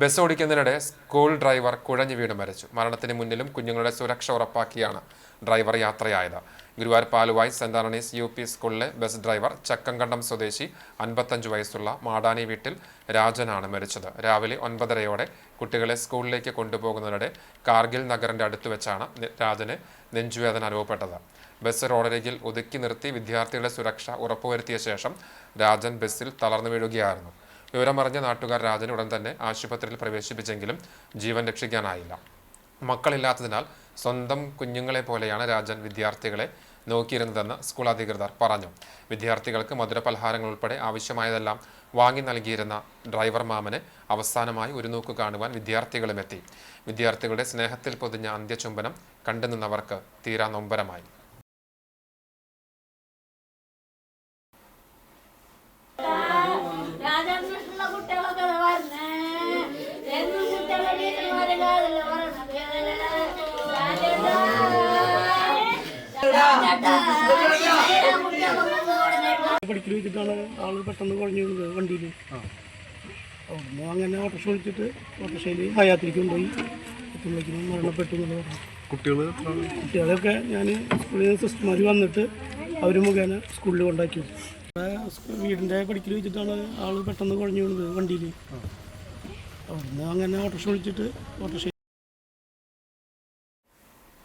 Bus ഓടിക്കുന്നതിനിടെ school driver കുഴഞ്ഞു വീണ് മരിച്ചു. മരണത്തിന് മുന്നിലും കുഞ്ഞുങ്ങളുടെ സുരക്ഷ ഉറപ്പാക്കിയാണ് driver യാത്രയായത്. Guruvayur Paluvai saint Antony's U P സ്കൂളിലെ ബസ് ഡ്രൈവർ ചക്കങ്കണ്ടം സ്വദേശി അൻപത്തഞ്ച് വയസ്സുള്ള മാടാനി വീട്ടിൽ രാജനാണ് മരിച്ചത്. രാവിലെ ഒൻപതരയോടെ കുട്ടികളെ സ്കൂളിലേക്ക് കൊണ്ടുപോകുന്നതിനിടെ കാർഗിൽ നഗറിന്റെ അടുത്ത് വെച്ചാണ് രാജന് നെഞ്ചുവേദന അനുഭവപ്പെട്ടത്. ബസ് റോഡരികിൽ ഒതുക്കി നിർത്തി വിദ്യാർത്ഥികളുടെ സുരക്ഷ ഉറപ്പുവരുത്തിയ ശേഷം രാജൻ ബസ്സിൽ തളർന്നു വീഴുകയായിരുന്നു. വിവരമറിഞ്ഞ നാട്ടുകാർ രാജനെ ഉടൻ തന്നെ ആശുപത്രിയിൽ പ്രവേശിപ്പിച്ചെങ്കിലും ജീവൻ രക്ഷിക്കാനായില്ല. മക്കളില്ലാത്തതിനാൽ സ്വന്തം കുഞ്ഞുങ്ങളെ പോലെയാണ് രാജൻ വിദ്യാർത്ഥികളെ നോക്കിയിരുന്നതെന്ന് സ്കൂൾ അധികൃതർ പറഞ്ഞു. വിദ്യാർത്ഥികൾക്ക് മധുരപലഹാരങ്ങൾ ഉൾപ്പെടെ ആവശ്യമായതെല്ലാം വാങ്ങി നൽകിയിരുന്ന ഡ്രൈവർ മാമന് അവസാനമായി ഒരു നോക്ക് കാണുവാൻ വിദ്യാർത്ഥികളും എത്തി. വിദ്യാർത്ഥികളുടെ സ്നേഹത്തിൽ പൊതിഞ്ഞ അന്ത്യചുംബനം കണ്ടുനിന്നവർക്ക് തീരാ നൊമ്പരമായി പഠിക്കൽ വെച്ചിട്ടാണ് ആൾ പെട്ടെന്ന് കുഴഞ്ഞു വീണത് വണ്ടിയിൽ അവിടുന്ന് അങ്ങനെ ഓട്ടോ വിളിച്ചിട്ട് ഓട്ടോറിക്ഷയിൽ ഹയാത്തിലേക്ക് കൊണ്ടുപോയി എത്തുമ്പോഴേക്കും മരണപ്പെട്ടു എന്നുള്ള പറഞ്ഞു ഞാൻ സ്കൂളിൽ നിന്ന് വന്നിട്ട് അവർ മുഖേന സ്കൂളിൽ കൊണ്ടാക്കി. വീടിന്റെ പഠിക്കൽ വെച്ചിട്ടാണ് ആൾ പെട്ടെന്ന് കുഴഞ്ഞു വീണത് വണ്ടിയിൽ അവിടുന്ന് അങ്ങനെ ഓട്ടോ വിളിച്ചിട്ട് ഓട്ടോറിക്ഷ